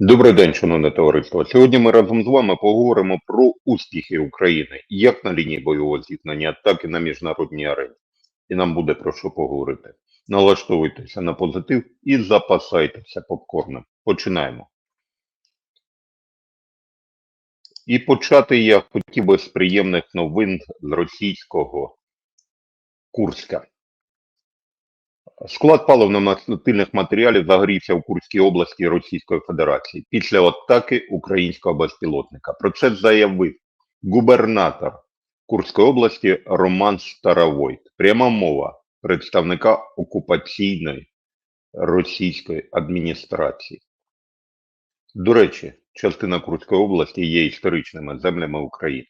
Добрий день, шановне товариство. Сьогодні ми разом з вами поговоримо про успіхи України як на лінії бойового зіткнення, так і на міжнародній арені. І нам буде про що поговорити. Налаштовуйтеся на позитив і запасайтеся попкорном. Починаємо. І почати я хотів би з приємних новин з російського Курська. Склад паливно-мастильних матеріалів загорівся в Курській області Російської Федерації після атаки українського безпілотника. Про це заявив губернатор Курської області Роман Старовойт. Пряма мова представника окупаційної російської адміністрації. До речі, частина Курської області є історичними землями України.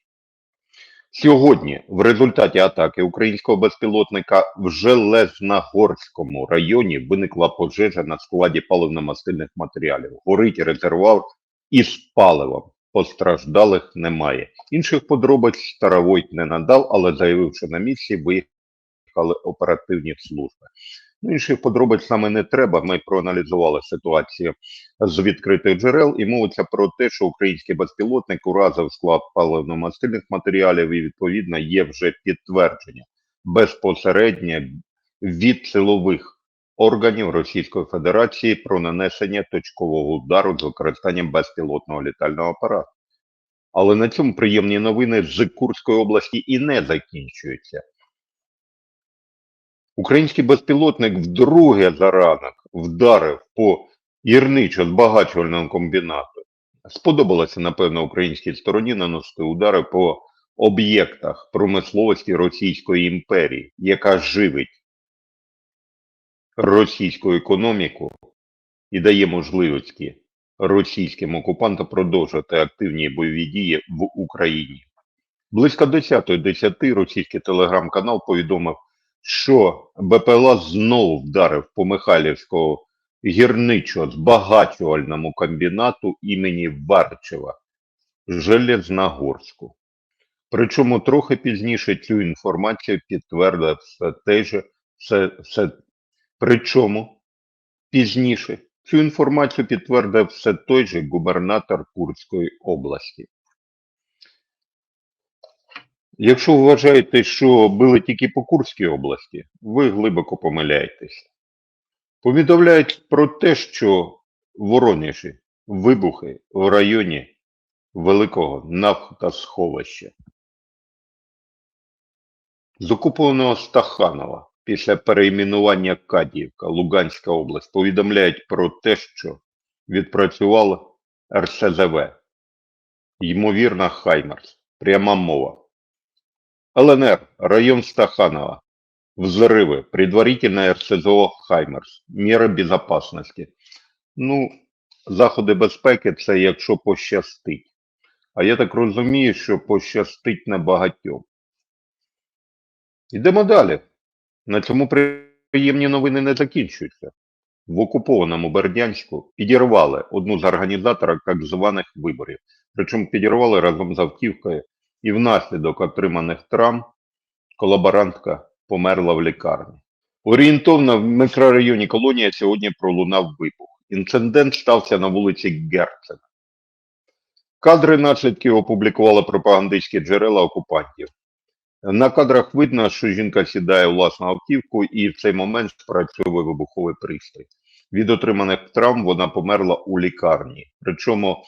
Сьогодні в результаті атаки українського безпілотника в Железногорському районі виникла пожежа на складі паливно-мастильних матеріалів. Горить резервуар із паливом. Постраждалих немає. Інших подробиць Старовойт не надав, але заявив, що на місці виїхали оперативні служби. Ну, інших подробиць саме не треба. Ми проаналізували ситуацію з відкритих джерел і мовиться про те, що український безпілотник уразив склад паливно-мастильних матеріалів і відповідно є вже підтвердження безпосередньо від силових органів Російської Федерації про нанесення точкового удару з використанням безпілотного літального апарату. Але на цьому приємні новини з Курської області і не закінчуються. Український безпілотник вдруге за ранок вдарив по гірничо-збагачувальному комбінату. Сподобалося, напевно, українській стороні наносити удари по об'єктах промисловості Російської імперії, яка живить російську економіку і дає можливості російським окупантам продовжувати активні бойові дії в Україні. Близько 10.10 російський телеграм-канал повідомив, що БПЛА знову вдарив по Михайлівського гірничо-збагачувальному комбінату імені Варчева Железногорську. Причому трохи пізніше цю інформацію підтвердив все те же, все, все, причому пізніше цю інформацію підтвердив все той же губернатор Курської області. Якщо вважаєте, що били тільки по Курській області, ви глибоко помиляєтесь. Повідомляють про те, що в Воронежі вибухи в районі Великого нафтосховища. З окупованого Стаханова після перейменування Кадіївка, Луганська область, повідомляють про те, що відпрацював РСЗВ, ймовірно, Хаймерс, пряма мова. ЛНР, район Стаханова. Взрывы. Предварительное РСЗО Хаймерс. Міри безопасності. Ну, заходи безпеки це якщо пощастить. А я так розумію, що пощастить не багатьом. Йдемо далі. На цьому приємні новини не закінчуються. В окупованому Бердянську підірвали одну з організаторів так званих виборів. Причому підірвали разом з автівкою і внаслідок отриманих травм колаборантка померла в лікарні. Орієнтовно в мікрорайоні Колонія сьогодні пролунав вибух. Інцидент стався на вулиці Герцена. Кадри наслідків опублікували пропагандистські джерела окупантів. На кадрах видно, що жінка сідає власну автівку і в цей момент спрацьовує вибуховий пристрій. Від отриманих травм вона померла у лікарні. Причому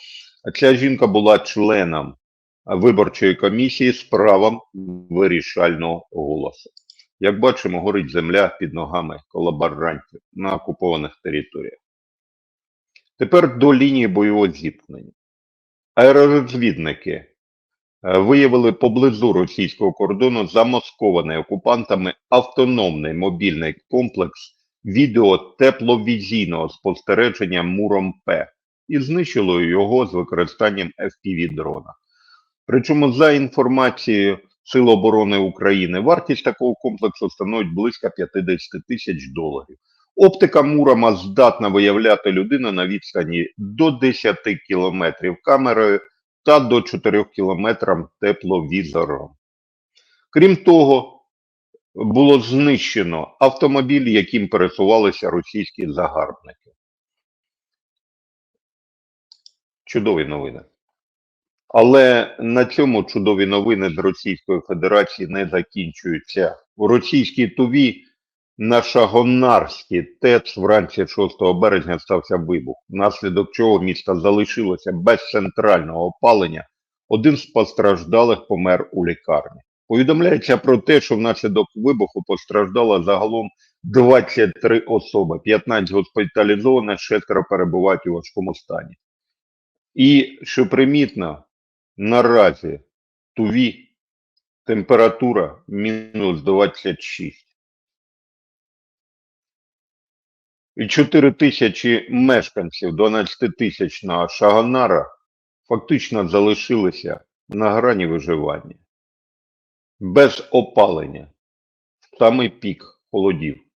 ця жінка була членом виборчої комісії з правом вирішального голосу. Як бачимо, горить земля під ногами колаборантів на окупованих територіях. Тепер до лінії бойового зіткнення. Аеророзвідники е, виявили поблизу російського кордону замаскований окупантами автономний мобільний комплекс відеотепловізійного спостереження Муром-П і знищило його з використанням FPV-дрона. Причому за інформацією Сил оборони України вартість такого комплексу становить близько 50 тисяч доларів. Оптика Мурама здатна виявляти людину на відстані до 10 кілометрів камерою та до 4 кілометрам тепловізором. Крім того, було знищено автомобіль, яким пересувалися російські загарбники. Чудові новини. Але на цьому чудові новини з Російської Федерації не закінчуються. У російській туві на Шагонарській ТЕЦ вранці 6 березня стався вибух, внаслідок чого місто залишилося без центрального опалення. Один з постраждалих помер у лікарні. Повідомляється про те, що внаслідок вибуху постраждало загалом 23 особи, 15 госпіталізованих, шестеро перебувають у важкому стані. І що примітно, наразі туві температура мінус 26. І 4 тисячі мешканців 12 тисячного Шаганара фактично залишилися на грані виживання. Без опалення. В самий пік холодів.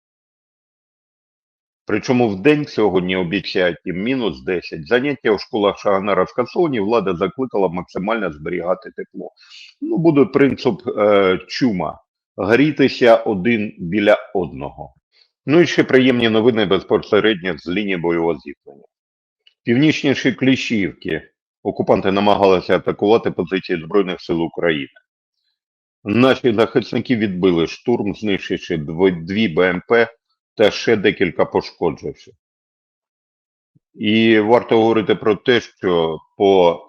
Причому в день сьогодні обіцяють їм мінус 10. Заняття у школах Шаганара скасовані, влада закликала максимально зберігати тепло. Ну, буде принцип е, чума. Грітися один біля одного. Ну і ще приємні новини безпосередньо з лінії бойового зіткнення. Північніші Кліщівки окупанти намагалися атакувати позиції Збройних сил України. Наші захисники відбили штурм, знищивши дві БМП та ще декілька пошкодживши. І варто говорити про те, що по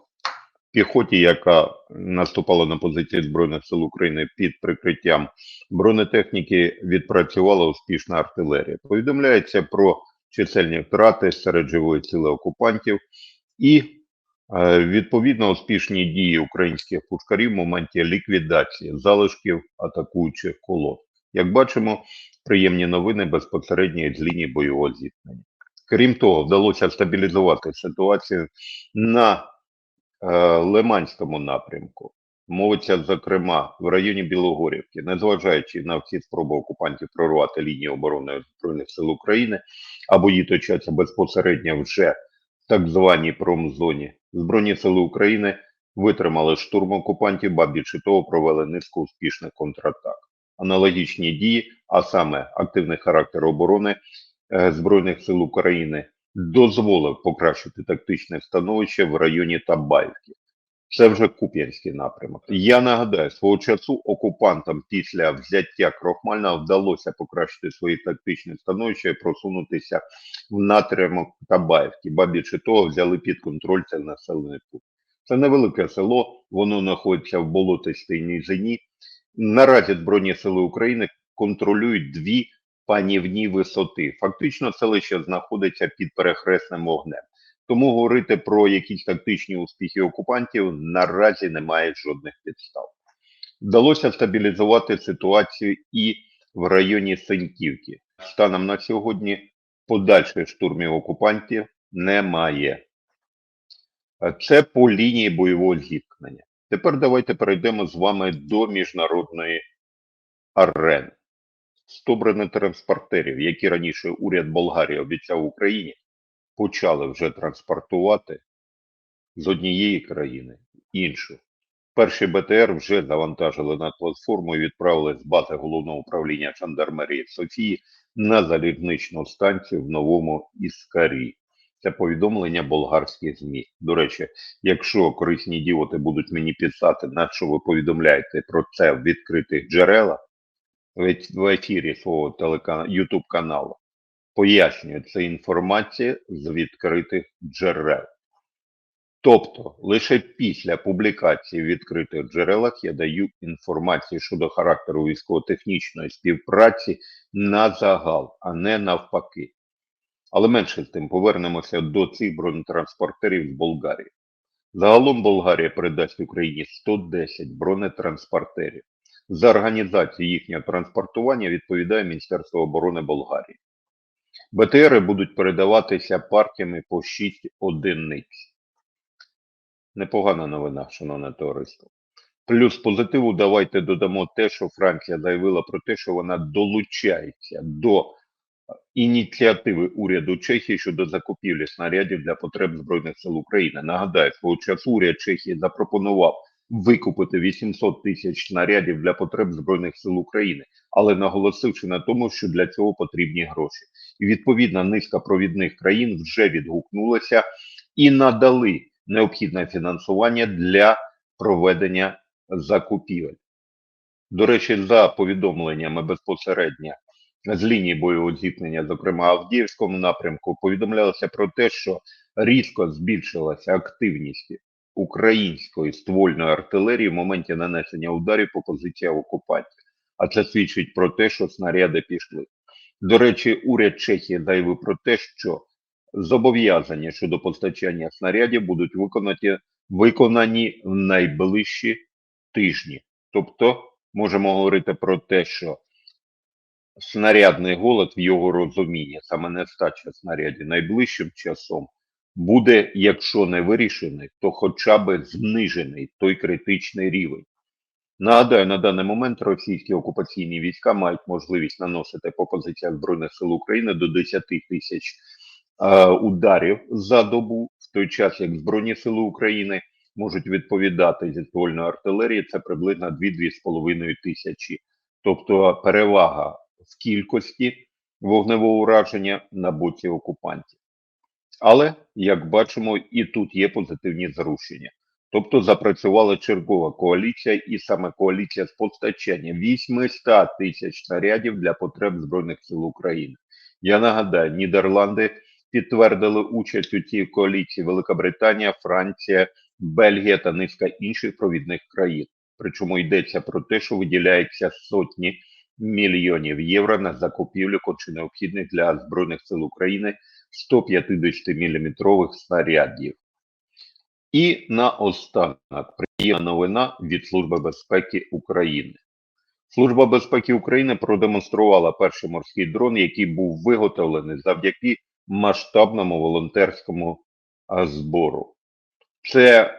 піхоті, яка наступала на позиції Збройних сил України під прикриттям бронетехніки, відпрацювала успішна артилерія. Повідомляється про чисельні втрати серед живої сили окупантів і е, відповідно успішні дії українських пушкарів в моменті ліквідації залишків атакуючих колон. Як бачимо, приємні новини безпосередньо з лінії бойового зіткнення. Крім того, вдалося стабілізувати ситуацію на е, Лиманському напрямку. Мовиться, зокрема, в районі Білогорівки, незважаючи на всі спроби окупантів прорвати лінію оборони Збройних сил України, а бої точаться безпосередньо вже в так званій промзоні, Збройні сили України витримали штурм окупантів, ба більше того, провели низку успішних контратак. Аналогічні дії, а саме активний характер оборони е, Збройних сил України, дозволив покращити тактичне становище в районі Табаївки. Це вже Куп'янський напрямок. Я нагадаю, свого часу окупантам після взяття Крохмальна вдалося покращити свої тактичне становище і просунутися в напрямок Табаївки. Ба більше того, взяли під контроль цей населений пункт. Це невелике село, воно знаходиться в болотистій низині. Наразі Збройні сили України контролюють дві панівні висоти. Фактично, селище знаходиться під перехресним вогнем. Тому говорити про якісь тактичні успіхи окупантів наразі немає жодних підстав. Вдалося стабілізувати ситуацію і в районі Сеньківки. Станом на сьогодні подальших штурмів окупантів немає. Це по лінії бойового зіткнення. Тепер давайте перейдемо з вами до міжнародної арени. 100 бронетранспортерів, які раніше уряд Болгарії обіцяв Україні, почали вже транспортувати з однієї країни іншу. Перші БТР вже завантажили на платформу і відправили з бази головного управління жандармерії Софії на залізничну станцію в новому Іскарі. Це повідомлення болгарських ЗМІ. До речі, якщо корисні ідіоти будуть мені писати, на що ви повідомляєте про це в відкритих джерелах в ефірі свого телеканалу YouTube каналу, пояснюю, це інформація з відкритих джерел. Тобто лише після публікації в відкритих джерелах я даю інформацію щодо характеру військово-технічної співпраці на загал, а не навпаки. Але менше з тим повернемося до цих бронетранспортерів з Болгарії. Загалом Болгарія передасть Україні 110 бронетранспортерів. За організацію їхнього транспортування відповідає Міністерство оборони Болгарії. БТРи будуть передаватися партіями по 6 одиниць. Непогана новина, шановне товариство. Плюс позитиву давайте додамо те, що Франція заявила про те, що вона долучається до ініціативи уряду Чехії щодо закупівлі снарядів для потреб Збройних сил України. Нагадаю, свого часу уряд Чехії запропонував викупити 800 тисяч снарядів для потреб Збройних сил України, але наголосивши на тому, що для цього потрібні гроші. І відповідна низка провідних країн вже відгукнулася і надали необхідне фінансування для проведення закупівель. До речі, за повідомленнями безпосередньо з лінії бойового зіткнення, зокрема Авдіївському напрямку, повідомлялося про те, що різко збільшилася активність української ствольної артилерії в моменті нанесення ударів по позиціях окупантів. А це свідчить про те, що снаряди пішли. До речі, уряд Чехії заявив про те, що зобов'язання щодо постачання снарядів будуть виконані, виконані в найближчі тижні. Тобто, можемо говорити про те, що снарядний голод в його розумінні, саме нестача снарядів найближчим часом, буде, якщо не вирішений, то хоча б знижений той критичний рівень. Нагадаю, на даний момент російські окупаційні війська мають можливість наносити по позиціях Збройних сил України до 10 тисяч е, ударів за добу, в той час як Збройні сили України можуть відповідати зі ствольної артилерії, це приблизно 2-2,5 тисячі. Тобто перевага в кількості вогневого ураження на боці окупантів. Але, як бачимо, і тут є позитивні зрушення. Тобто запрацювала чергова коаліція, і саме коаліція з постачання 800 тисяч снарядів для потреб Збройних сил України. Я нагадаю, Нідерланди підтвердили участь у цій коаліції Велика Британія, Франція, Бельгія та низка інших провідних країн. Причому йдеться про те, що виділяється сотні мільйонів євро на закупівлю конче необхідних для Збройних сил України 150-мм снарядів. І наостанок приємна новина від Служби безпеки України. Служба безпеки України продемонструвала перший морський дрон, який був виготовлений завдяки масштабному волонтерському збору. Це,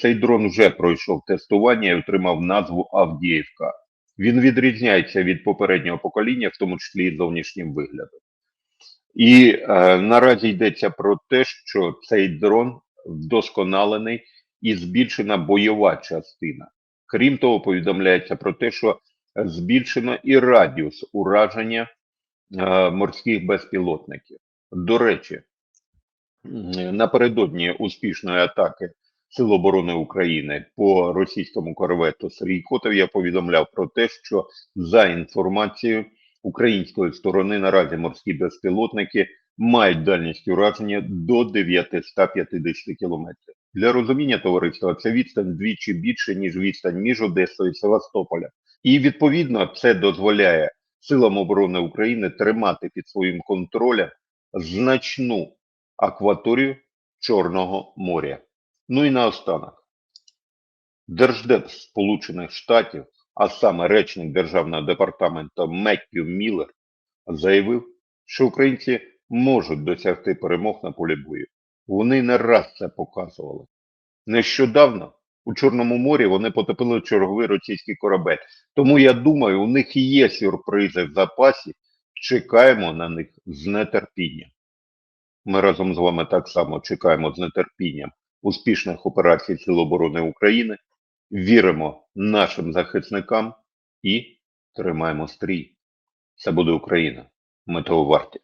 цей дрон вже пройшов тестування і отримав назву Авдіївка. Він відрізняється від попереднього покоління, в тому числі і зовнішнім виглядом. І е, наразі йдеться про те, що цей дрон вдосконалений і збільшена бойова частина. Крім того, повідомляється про те, що збільшено і радіус ураження е, морських безпілотників. До речі, напередодні успішної атаки Сил оборони України по російському корвету Сергій Котов я повідомляв про те, що за інформацією української сторони наразі морські безпілотники мають дальність ураження до 950 кілометрів. Для розуміння товариства це відстань двічі більше, ніж відстань між Одесою і Севастополя. І відповідно це дозволяє силам оборони України тримати під своїм контролем значну акваторію Чорного моря. Ну і наостанок. Держдеп Сполучених Штатів, а саме речник Державного департаменту Меттью Міллер, заявив, що українці можуть досягти перемог на полі бою. Вони не раз це показували. Нещодавно у Чорному морі вони потопили черговий російський корабель. Тому я думаю, у них є сюрпризи в запасі. Чекаємо на них з нетерпінням. Ми разом з вами так само чекаємо з нетерпінням успішних операцій Сил оборони України, віримо нашим захисникам і тримаємо стрій. Це буде Україна. Ми того варті.